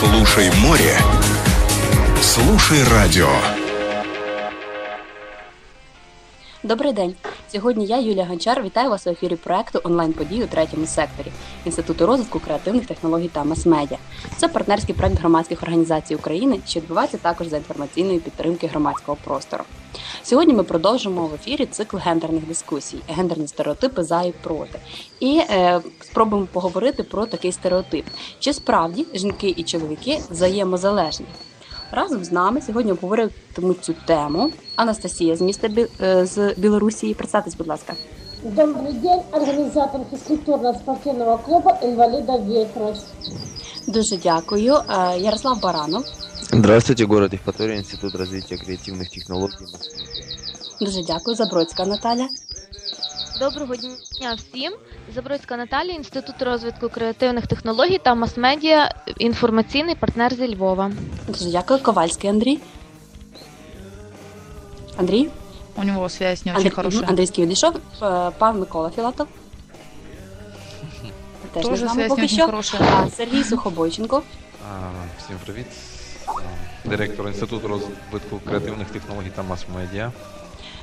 Слушай море. Слушай радіо. Добрий день. Сьогодні я, Юлія Гончар, вітаю вас у ефірі проекту онлайн-події у третьому секторі Інституту розвитку креативних технологій та мас-медіа. Це партнерський проект громадських організацій України, що відбувається також за інформаційної підтримки громадського простору. Сьогодні ми продовжимо в ефірі цикл гендерних дискусій, гендерні стереотипи за і проти. І е, спробуємо поговорити про такий стереотип: чи справді жінки і чоловіки взаємозалежні? Разом з нами сьогодні обговорюватимуть цю тему Анастасія з міста Бі... е, з Білорусі. Представтесь, будь ласка. Добрый день, организатор физкультурно-спортивного клуба инвалидов ветрос. Дуже дякую. Е, Ярослав Баранов. Здравствуйте, город Евпатория, Институт развития креативных технологий. Дуже дякую. Забродська Наталя. Доброго дня всім. Забродська Наталія, Інститут розвитку креативних технологій та мас-медіа, інформаційний партнер зі Львова. Дуже дякую. Ковальський Андрій. Андрій? У него связь не очень хорошая. Андрійський відійшов. Е, Пан Микола Філатов. Теж не з нами поки що. хорошая. А, Сергій Сухобойченко. А, Всім привіт. Директор Інституту розвитку креативних технологій та мас-медіа.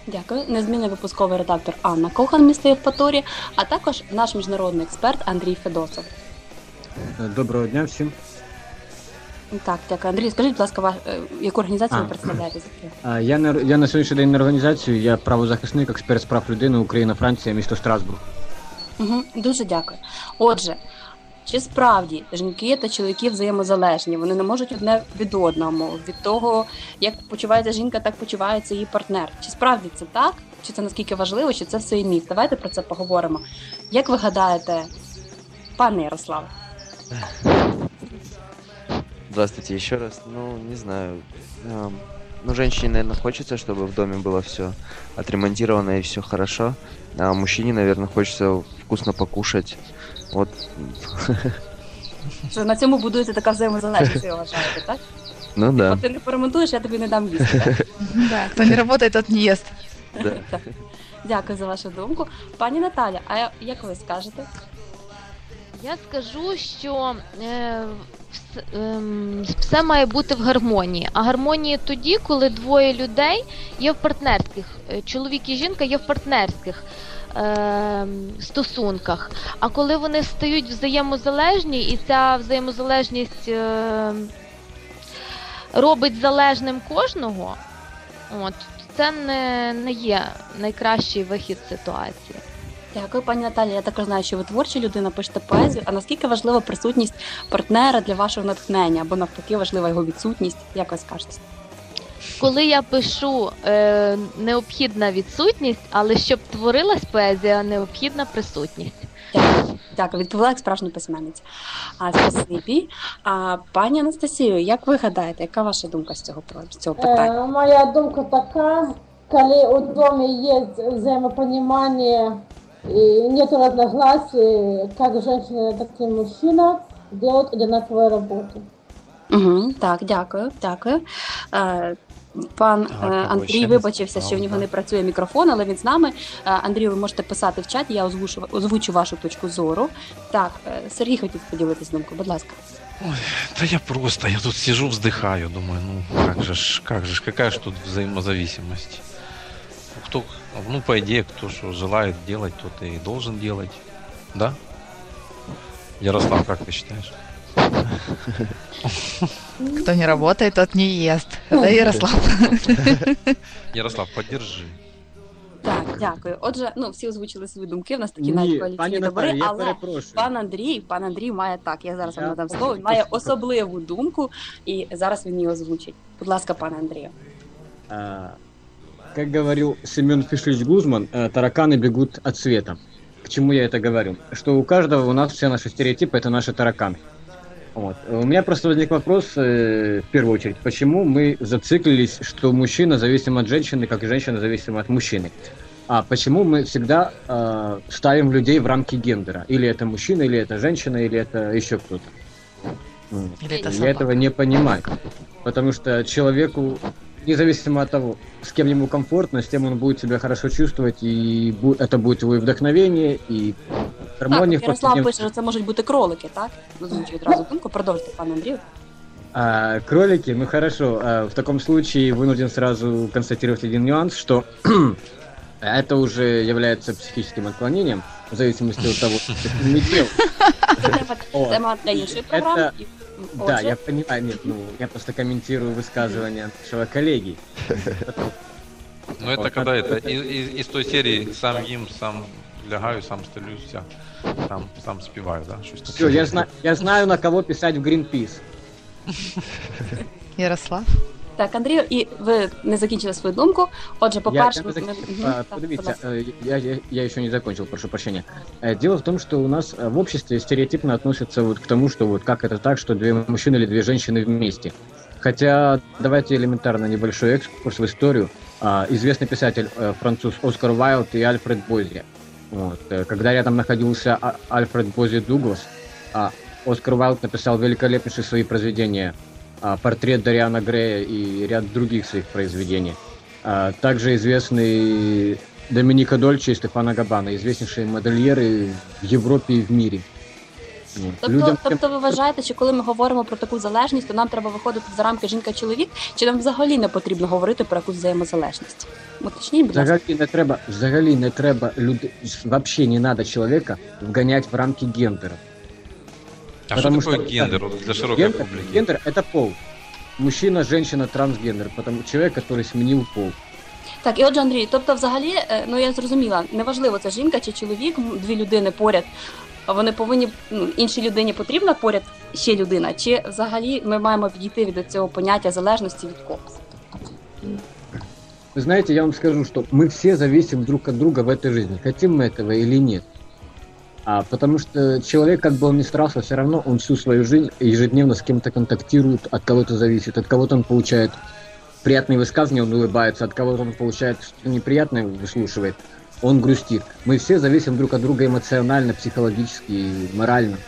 Дякую. Незмінний випусковий редактор Анна Кохан, місто Євпаторія, а також наш міжнародний експерт Андрій Федосов. Доброго дня всім. Так, дякую. Андрій, скажіть, будь ласка, е, яку організацію А. ви представляєте? А, Я на я на сьогоднішній день на організацію, я правозахисник, експерт з прав людини, Україна, Франція, місто Страсбург. Угу, дуже дякую. Отже, чи справді жінки та чоловіки взаємозалежні? Вони не можуть одне від одного. Від того, як почувається жінка, так почувається її партнер. Чи справді це так? Чи це наскільки важливо, чи це все і міф? Давайте про це поговоримо. Як ви гадаєте, пане Ярослав? Здравствуйте еще раз. Ну, не знаю. эм, Ну, женщине, наверное, хочется, чтобы в доме было все отремонтировано и все хорошо. А мужчине, наверное, хочется вкусно покушать. Вот. Що на цьому будується така взаємозалежність, ви вважаєте, так? Ну да. От ти не поремонтуєш, я тобі не дам їсти. так? Да, кто не работает, тот не ест. да. Так. Дякую за вашу думку. Пані Наталя, а як ви скажете? Я скажу, що е, вс- ем, все має бути в гармонії. А гармонія тоді, коли двоє людей є в партнерських, е, чоловік і жінка є в партнерських стосунках. А коли вони стають взаємозалежні, і ця взаємозалежність ем, робить залежним кожного, от, це не, не є найкращий вихід ситуації. Дякую, пані Наталі. Я також знаю, що ви творча людина, пишете поезію. А наскільки важлива присутність партнера для вашого натхнення, або навпаки важлива його відсутність? Як ви скажете? Коли я пишу е, необхідна відсутність, але щоб творилась поезія, необхідна присутність. Дякую. Дякую, відповіла як справжня письменниця. А спасибі. А пані Анастасію, як ви гадаєте, яка ваша думка з цього про- з цього питання? Э, моя думка така, коли у доме есть взаимопонимание и нет разногласий, как женщина, так и мужчина делают одинаковую работу. Угу, так, дякую, дякую. Е, Пан е, Андрій вибачився, що в нього не працює мікрофон, але він з нами. Е, Андрію, ви можете писати в чаті, я озвучу, озвучу вашу точку зору. Так, е, Сергій хотів поділитись думкою, будь ласка. Да я просто, я тут сижу, вздыхаю, думаю, ну как же ж, как же ж, какая же тут взаимозависимость? Кто, ну, по идее, кто что желает делать, тот и должен делать. Да? Ярослав, как ты считаешь? Кто не работает, тот не ест. Да, Ярослав? Ярослав, поддержи. Так, дякую. Отже, ну всі озвучили свої думки. В нас такі Ні, навіть пані коаліційні Наталі, добри, я але перепрошую. пан Андрій, пан Андрій має так. Я зараз вам Я надам прошу, слово. Він має прошу. особливу думку, і зараз він її озвучить. Будь ласка, пане Андрію. А, Как говорил Семен Фишлич Гузман, э, тараканы бегут от света. К чему я это говорю? Что у каждого у нас все наши стереотипы это наши тараканы. Вот. У меня просто возник вопрос, э, в первую очередь, почему мы зациклились, что мужчина зависим от женщины, как и женщина зависима от мужчины? А почему мы всегда э, ставим людей в рамки гендера? Или это мужчина, или это женщина, или это еще кто-то? Или это Я собака? этого не понимаю. Потому что человеку, независимо от того, с кем ему комфортно, с тем он будет себя хорошо чувствовать, и это будет его и вдохновение, и Так, гармония от в Ярослав повседневном- пише, що це можуть бути кролики, так? Озвучую одразу думку. Продовжуйте, пане Андрію. А, кролики, ну хорошо. а, в таком случае вынужден сразу констатировать один нюанс, что это уже является психическим отклонением, в зависимости от того, что ты летел. Це тема, О, тема для іншої програми. Это- І, Да, отже, я понимаю, нет, ну, я просто комментирую высказывания нашего коллеги. Ну это Вот, когда это- это из, из- из той серии сам ем, сам лягаю, сам стелюся, сам, сам співаю, да? Щось таке. Все, я, зна- я знаю, на кого писать в Greenpeace. Ярослав? Так, Андрію, і ви не закінчили свою думку. Отже, Я, по-перше, я, ми- не Мгм, зак- а, так, будь подивіться, ласка. э, я, я, я еще не закончил, прошу прощения. Э, Дело в том, что у нас э, в обществе стереотипно относятся вот к тому, что вот как это так, что две мужчины или две женщины вместе. Хотя давайте элементарно небольшой экскурс в историю. А, Известный писатель э, француз Оскар Уайлд и Альфред Бози. вот. э, Когда рядом находился А- Альфред Бози Дуглас, а Оскар Уайлд написал великолепнейшие свои произведения а, «Портрет Дариана Грея» и ряд других своих произведений. Также известный Доминика Дольче и Стефана Габана, известнейшие модельеры в Европе и в мире. Тобто, тобто ви вважаєте, що коли ми говоримо про таку залежність, то нам треба виходити за рамки жінка-чоловік, чи нам взагалі не потрібно говорити про якусь взаємозалежність? Уточніть, будь ласка. Взагалі не треба, взагалі не треба люди, вообще не надо человека вгонять в рамки гендера. А Потому что такое что- гендер вот для широкой Гендер, публики? гендер это пол. Мужчина, женщина, трансгендер. Потому человек, который сменил пол. Так, і отже, Андрій, тобто, взагалі, е, ну я зрозуміла, неважливо, це жінка чи чоловік, дві людини поряд а Вони повинні ну, іншій людині потрібна поряд ще людина, чи взагалі ми маємо відійти від цього поняття залежності від когось? Вы знаете, я вам скажу, что мы все зависим друг от друга в этой жизни, хотим мы этого или нет. А, потому что человек, как бы он ни старался, все равно он всю свою жизнь ежедневно с кем-то контактирует, от кого-то зависит, от кого-то он получает приятные высказывания, он улыбается, от кого-то он получает что-то неприятное, выслушивает, Он грустит. Мы все зависим друг от друга эмоционально, психологически, морально.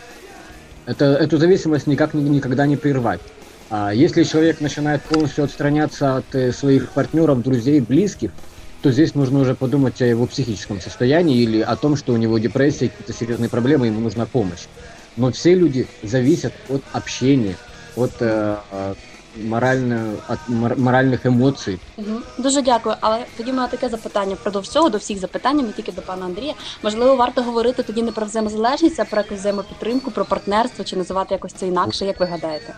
Это, эту зависимость никак ни- никогда не прервать. А если человек начинает полностью отстраняться от э, своих партнеров, друзей, близких, то здесь нужно уже подумать о его психическом состоянии или о том, что у него депрессия, какие-то серьезные проблемы, ему нужна помощь. Но все люди зависят от общения, от, э, э, морально, от мор- моральных эмоций. Мгм. Дуже дякую. Але тоді в мене таке запитання впродовж цього до всіх запитань, не тільки до пана Андрія. Можливо, варто говорити тоді не про взаємозалежність, а про якусь взаємопідтримку, про партнерство чи називати якось це інакше, як ви гадаєте?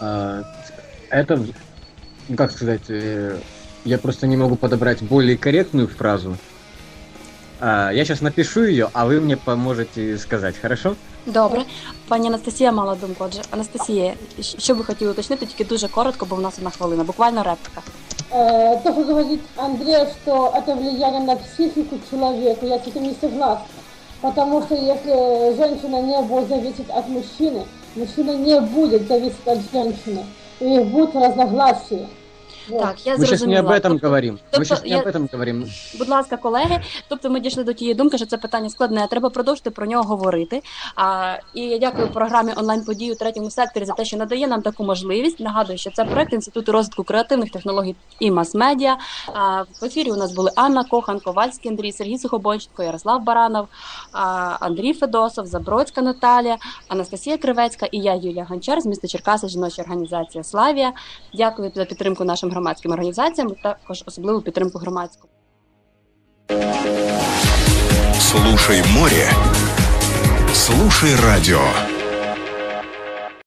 А, Это, ну как сказать, э, я просто не могу подобрать более корректную фразу. А, Я сейчас напишу ее, а вы мне поможете сказать, хорошо? Добре, пані Анастасія мала думку. Отже, Анастасія, щ- що ви хотіли уточнити, тільки дуже коротко, бо в нас одна хвилина, буквально репліка. Э, То, что говорит Андрей, что это влияние на психику человека, я с этим не согласна. Потому что если женщина не будет зависеть от мужчины, мужчина не будет зависеть от женщины. И их будут разногласия. Вот. Так, я Мы сейчас не зрозуміла. об этом Тобто, говорим. Мы тобто сейчас не я- об этом говорим. Будь ласка, колеги. Тобто ми дійшли до тієї думки, що це питання складне. Треба продовжити про нього говорити. А, і я дякую програмі онлайн події у третьому секторі за те, що надає нам таку можливість. Нагадую, що це проект інституту розвитку креативних технологій і мас-медіа. А, в ефірі у нас були Анна Кохан, Ковальський Андрій, Сергій Сухобонченко, Ярослав Баранов, а, Андрій Федосов, Забродська Наталія, Анастасія Кривецька і я, Юлія Гончар з міста Черкаси, жіноча організація Славія. Дякую за підтримку нашим громадським організаціям, також особливу підтримку громадського. Слушай море. Слушай радио.